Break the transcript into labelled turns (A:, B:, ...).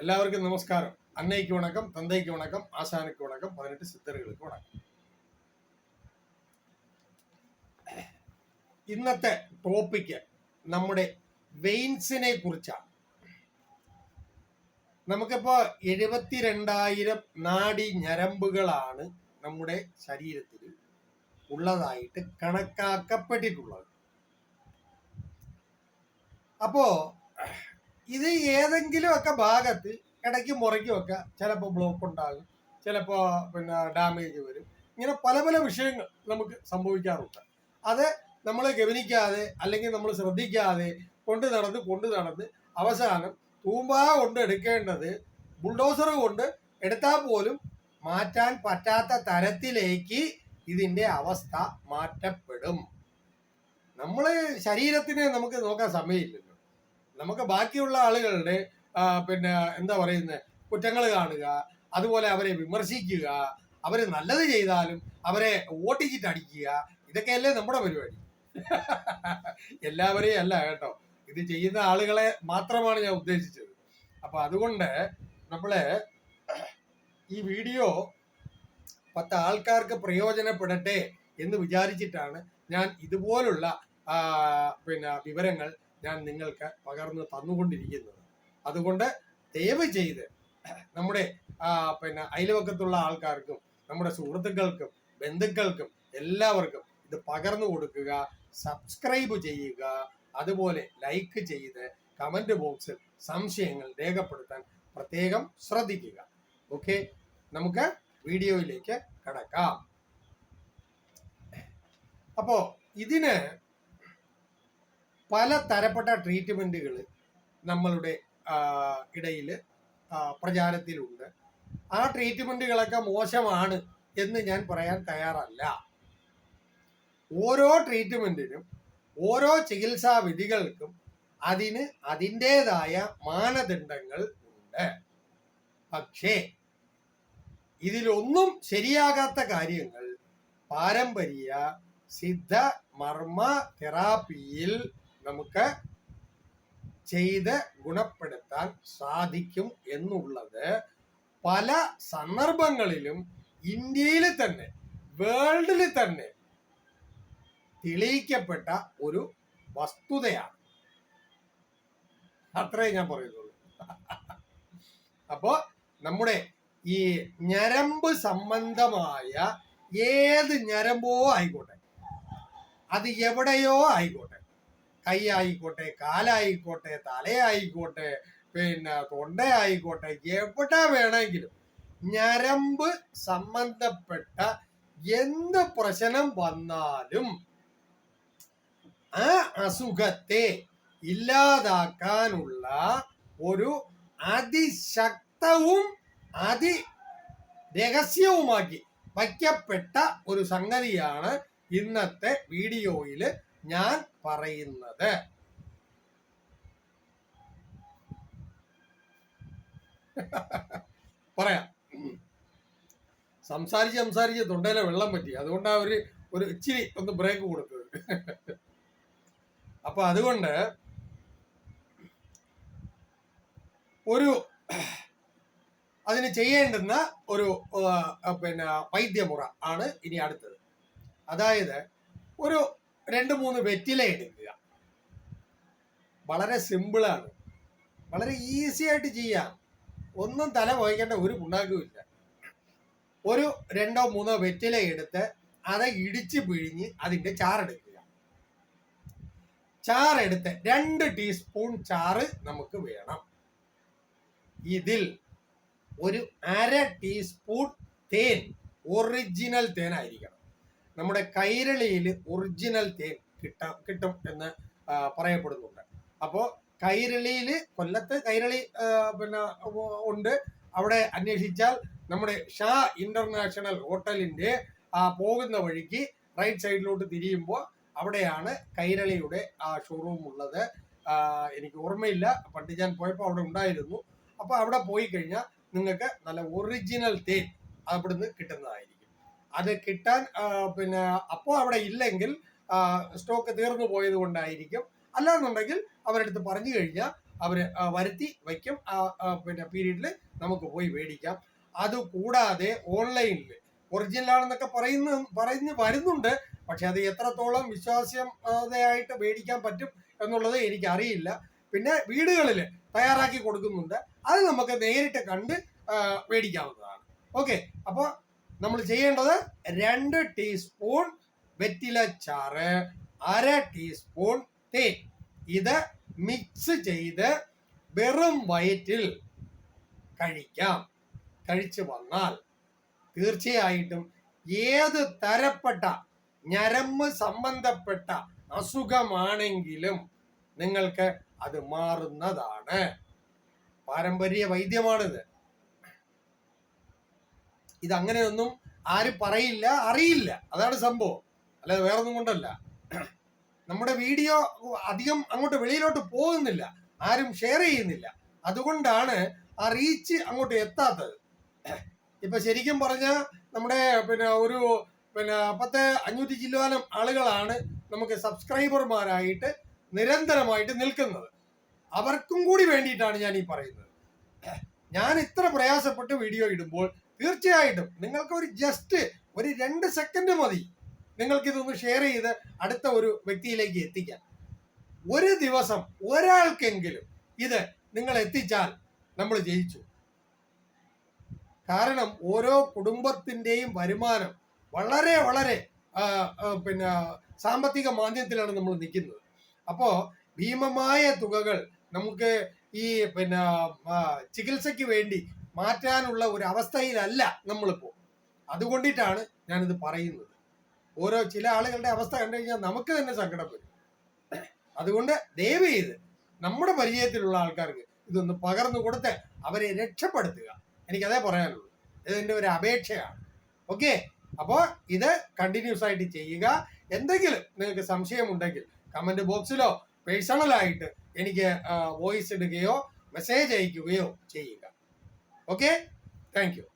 A: எல்லாருக்கும் நமஸ்காரம் அன்னைக்கு வணக்கம் தந்தைக்கு வணக்கம் ஆசானுக்கு வணக்கம் பதினெட்டு சித்தர்களுக்கு வணக்கம் ഇന്നത്തെ ടോപ്പിക്ക് നമ്മുടെ വെയിൻസിനെ കുറിച്ചാണ് നമുക്കിപ്പോ എഴുപത്തിരണ്ടായിരം നാഡി ഞരമ്പുകളാണ് നമ്മുടെ ശരീരത്തിൽ ഉള്ളതായിട്ട് കണക്കാക്കപ്പെട്ടിട്ടുള്ളത് അപ്പോ ഇത് ഏതെങ്കിലും ഒക്കെ ഭാഗത്ത് ഇടയ്ക്ക് മുറയ്ക്കും ഒക്കെ ചിലപ്പോൾ ബ്ലോക്ക് ഉണ്ടാകും ചിലപ്പോൾ പിന്നെ ഡാമേജ് വരും. ഇങ്ങനെ പല പല വിഷയങ്ങൾ നമുക്ക് സംഭവിക്കാറുണ്ട്. അത് നമ്മൾ ഗവനിക്കാതെ അല്ലെങ്കിൽ നമ്മൾ ശ്രദ്ധിക്കാതെ കൊണ്ട് നടന്ന് കൊണ്ട് നടന്ന് അവസാനം തൂമ്പാ കൊണ്ട് എടുക്കേണ്ടത് ബുൾഡോസർ കൊണ്ട് എടുത്താൽ പോലും മാറ്റാൻ പറ്റാത്ത തരത്തിലേക്ക് ഇതിന്റെ അവസ്ഥ മാറ്റപ്പെടും. നമ്മൾ ശരീരത്തിനെ നമുക്ക് നോക്കാൻ സമയമില്ലല്ലോ. നമുക്ക് ബാക്കിയുള്ള ആളുകളുടെ പിന്നെ എന്താ പറയുന്നത് കുറ്റങ്ങൾ കാണുക അതുപോലെ അവരെ വിമർശിക്കുക അവർ നല്ലത് ചെയ്താലും അവരെ ഓട്ടിച്ചിട്ട് അടിക്കുക ഇതൊക്കെയല്ലേ നമ്മുടെ പരിപാടി. എല്ലാവരെയും അല്ല കേട്ടോ ഇത് ചെയ്യുന്ന ആളുകളെ മാത്രമാണ് ഞാൻ ഉദ്ദേശിച്ചത്. അപ്പൊ അതുകൊണ്ട് നമ്മളെ ഈ വീഡിയോ പത്ത് ആൾക്കാർക്ക് പ്രയോജനപ്പെടട്ടെ എന്ന് വിചാരിച്ചിട്ടാണ് ഞാൻ ഇതുപോലുള്ള പിന്നെ വിവരങ്ങൾ ഞാൻ നിങ്ങൾക്ക് പകർന്നു തന്നുകൊണ്ടിരിക്കുന്നത്. അതുകൊണ്ട് ദയവ് ചെയ്ത് നമ്മുടെ പിന്നെ അയൽവക്കത്തുള്ള ആൾക്കാർക്കും നമ്മുടെ സുഹൃത്തുക്കൾക്കും ബന്ധുക്കൾക്കും എല്ലാവർക്കും ഇത് പകർന്നു കൊടുക്കുക സബ്സ്ക്രൈബ് ചെയ്യുക അതുപോലെ ലൈക്ക് ചെയ്ത് കമന്റ് ബോക്സിൽ സംശയങ്ങൾ രേഖപ്പെടുത്താൻ പ്രത്യേകം ശ്രദ്ധിക്കുക. ഓക്കെ? നമുക്ക് വീഡിയോയിലേക്ക് കടക്കാം. അപ്പോ ഇതിന് പല തരപ്പെട്ട ട്രീറ്റ്മെന്റുകൾ നമ്മളുടെ ഇടയിൽ പ്രചാരത്തിലുണ്ട്. ആ ട്രീറ്റ്മെന്റുകളൊക്കെ മോശമാണ് എന്ന് ഞാൻ പറയാൻ തയ്യാറല്ല. ഓരോ ട്രീറ്റ്മെന്റിനും ഓരോ ചികിത്സാ വിധികൾക്കും അതിന് അതിന്റെതായ മാനദണ്ഡങ്ങൾ ഉണ്ട്. പക്ഷേ ഇതിലൊന്നും ശരിയാകാത്ത കാര്യങ്ങൾ പാരമ്പര്യ സിദ്ധ മർമ്മ തെറാപ്പിയിൽ നമുക്ക് ചെയ്ത് ഗുണപ്പെടുത്താൻ സാധിക്കും എന്നുള്ളത് പല സന്ദർഭങ്ങളിലും ഇന്ത്യയിൽ തന്നെ വേൾഡിൽ തന്നെ തെളിയിക്കപ്പെട്ട ഒരു വസ്തുതയാണ്. അത്രേ ഞാൻ പറയുന്നുള്ളൂ. അപ്പോ നമ്മുടെ ഈ ഞരമ്പ് സംബന്ധമായ ഏത് ഞരമ്പോ ആയിക്കോട്ടെ അത് എവിടെയോ ആയിക്കോട്ടെ കൈ ആയിക്കോട്ടെ കാലായിക്കോട്ടെ തലയായിക്കോട്ടെ പിന്നെ തൊണ്ടയായിക്കോട്ടെ എവിടെ വേണമെങ്കിലും ഞരമ്പ് സംബന്ധപ്പെട്ട എന്ത് പ്രശ്നം വന്നാലും ആ അസുഖത്തെ ഇല്ലാതാക്കാനുള്ള ഒരു അതിശക്തവും അതി രഹസ്യവുമാക്കി വയ്ക്കപ്പെട്ട ഒരു സംഗതിയാണ് ഇന്നത്തെ വീഡിയോയിൽ ഞാൻ പറയുന്നത്. പറയാം. സംസാരിച്ച് സംസാരിച്ച് തൊണ്ടയിലെ വെള്ളം പറ്റി. അതുകൊണ്ടാണ് അവർ ഒരു ഇച്ചിരി ഒന്ന് ബ്രേക്ക് കൊടുത്തത്. അപ്പൊ അതുകൊണ്ട് ഒരു അതിന് ചെയ്യേണ്ടുന്ന ഒരു പിന്നെ വൈദ്യമുറ ആണ് ഇനി അടുത്തത്. അതായത് ഒരു രണ്ട് മൂന്ന് വെറ്റില എടുക്കുക. വളരെ സിമ്പിളാണ് വളരെ ഈസി ആയിട്ട് ചെയ്യാം. ഒന്നും തല വഹിക്കേണ്ട ഒരു ഉണ്ടാക്കുമില്ല ഒരു രണ്ടോ മൂന്നോ വെറ്റില എടുത്ത് അത് ഇടിച്ച് പിഴിഞ്ഞ് അതിന്റെ ചാറെടുക്കുക. ചാറെടുത്ത് രണ്ട് ടീസ്പൂൺ ചാറ് നമുക്ക് വേണം. ഇതിൽ ഒരു അര ടീസ്പൂൺ തേൻ ഒറിജിനൽ തേൻ ആയിരിക്കണം. നമ്മുടെ കൈരളിയിൽ ഒറിജിനൽ തേൻ കിട്ടാം കിട്ടും എന്ന് പറയപ്പെടുന്നുണ്ട്. അപ്പോൾ കൈരളിയിൽ കൊല്ലത്ത് കൈരളി പിന്നെ ഉണ്ട്. അവിടെ അന്വേഷിച്ചാൽ നമ്മുടെ ഷാ ഇന്റർനാഷണൽ ഹോട്ടലിന്റെ ആ പോകുന്ന വഴിക്ക് റൈറ്റ് സൈഡിലോട്ട് തിരിയുമ്പോൾ അവിടെയാണ് കൈരളിയുടെ ആ ഷോറൂം ഉള്ളത്. എനിക്ക് ഓർമ്മയില്ല. പണ്ട് ഞാൻ പോയപ്പോൾ അവിടെ ഉണ്ടായിരുന്നു. അപ്പോൾ അവിടെ പോയി കഴിഞ്ഞാൽ നിങ്ങൾക്ക് നല്ല ഒറിജിനൽ തേൻ അവിടുന്ന് കിട്ടുന്നതായിരിക്കും. അത് കിട്ടാൻ പിന്നെ അപ്പോൾ അവിടെ ഇല്ലെങ്കിൽ സ്റ്റോക്ക് തീർന്നു പോയത് കൊണ്ടായിരിക്കും. അല്ലാന്നുണ്ടെങ്കിൽ അവരെടുത്ത് പറഞ്ഞു കഴിഞ്ഞാൽ അവർ വരുത്തി വയ്ക്കും. പിന്നെ പീരീഡിൽ നമുക്ക് പോയി മേടിക്കാം. അത് കൂടാതെ ഓൺലൈനിൽ ഒറിജിനൽ ആണെന്നൊക്കെ പറയുന്ന പറഞ്ഞ് വരുന്നുണ്ട്. പക്ഷെ അത് എത്രത്തോളം വിശ്വാസ്യതയായിട്ട് മേടിക്കാൻ പറ്റും എന്നുള്ളത് എനിക്കറിയില്ല. പിന്നെ വീടുകളിൽ തയ്യാറാക്കി കൊടുക്കുന്നുണ്ട്. അത് നമുക്ക് നേരിട്ട് കണ്ട് മേടിക്കാവുന്നതാണ്. ഓക്കെ. അപ്പോൾ നമ്മൾ ചെയ്യേണ്ടത് രണ്ട് ടീസ്പൂൺ വെറ്റില ചാറ് അര ടീസ്പൂൺ തേൻ. ഇത് മിക്സ് ചെയ്ത് വെറും വയറ്റിൽ കഴിക്കാം. കഴിച്ചു വന്നാൽ തീർച്ചയായിട്ടും ഏത് തരപ്പെട്ട ഞരമ്പ് സംബന്ധപ്പെട്ട അസുഖമാണെങ്കിലും നിങ്ങൾക്ക് അത് മാറുന്നതാണ്. പാരമ്പര്യ വൈദ്യമാണിത്. ഇത് അങ്ങനെയൊന്നും ആരും പറയില്ല അറിയില്ല. അതാണ് സംഭവം. അല്ലാതെ വേറൊന്നും കൊണ്ടല്ല. നമ്മുടെ വീഡിയോ അധികം അങ്ങോട്ട് വെളിയിലോട്ട് പോകുന്നില്ല. ആരും ഷെയർ ചെയ്യുന്നില്ല. അതുകൊണ്ടാണ് ആ റീച്ച് അങ്ങോട്ട് എത്താത്തത്. ഇപ്പൊ ശരിക്കും പറഞ്ഞ നമ്മുടെ പിന്നെ ഒരു പിന്നെ പത്ത് അഞ്ഞൂറ്റി ചില്ലുവാനം ആളുകളാണ് നമുക്ക് സബ്സ്ക്രൈബർമാരായിട്ട് നിരന്തരമായിട്ട് നിൽക്കുന്നത്. അവർക്കും കൂടി വേണ്ടിയിട്ടാണ് ഞാൻ ഈ പറയുന്നത്. ഞാൻ ഇത്ര പ്രയാസപ്പെട്ട് വീഡിയോ ഇടുമ്പോൾ തീർച്ചയായിട്ടും നിങ്ങൾക്ക് ഒരു ജസ്റ്റ് ഒരു രണ്ട് സെക്കൻഡ് മതി. നിങ്ങൾക്ക് ഇതൊന്ന് ഷെയർ ചെയ്ത് അടുത്ത ഒരു വ്യക്തിയിലേക്ക് എത്തിക്കാം. ഒരു ദിവസം ഒരാൾക്കെങ്കിലും ഇത് നിങ്ങൾ എത്തിച്ചാൽ നമ്മൾ ജയിച്ചു. കാരണം ഓരോ കുടുംബത്തിന്റെയും വരുമാനം വളരെ വളരെ പിന്നെ സാമ്പത്തിക മാന്ദ്യത്തിലാണ് നമ്മൾ നിൽക്കുന്നത്. അപ്പോൾ ഭീമമായ തുകകൾ നമുക്ക് ഈ പിന്നെ ചികിത്സയ്ക്ക് വേണ്ടി മാറ്റാനുള്ള ഒരു അവസ്ഥയിലല്ല നമ്മളിപ്പോ. അതുകൊണ്ടിട്ടാണ് ഞാനിത് പറയുന്നത്. ഓരോ ചില ആളുകളുടെ അവസ്ഥ കണ്ടു കഴിഞ്ഞാൽ നമുക്ക് തന്നെ സങ്കടം വരും. അതുകൊണ്ട് ദയവ് ചെയ്ത് നമ്മുടെ പരിചയത്തിലുള്ള ആൾക്കാർക്ക് ഇതൊന്ന് പകർന്നു കൊടുത്ത് അവരെ രക്ഷപ്പെടുത്തുക. എനിക്കതേ പറയാനുള്ളൂ. ഇതിന്റെ ഒരു അപേക്ഷയാണ്. ഓക്കെ? അപ്പോൾ ഇത് കണ്ടിന്യൂസ് ആയിട്ട് ചെയ്യുക. എന്തെങ്കിലും നിങ്ങൾക്ക് സംശയമുണ്ടെങ്കിൽ കമന്റ് ബോക്സിലോ പേഴ്സണലായിട്ട് എനിക്ക് വോയിസ് ഇടുകയോ മെസ്സേജ് അയക്കുകയോ ചെയ്യുക. okay? Thank you.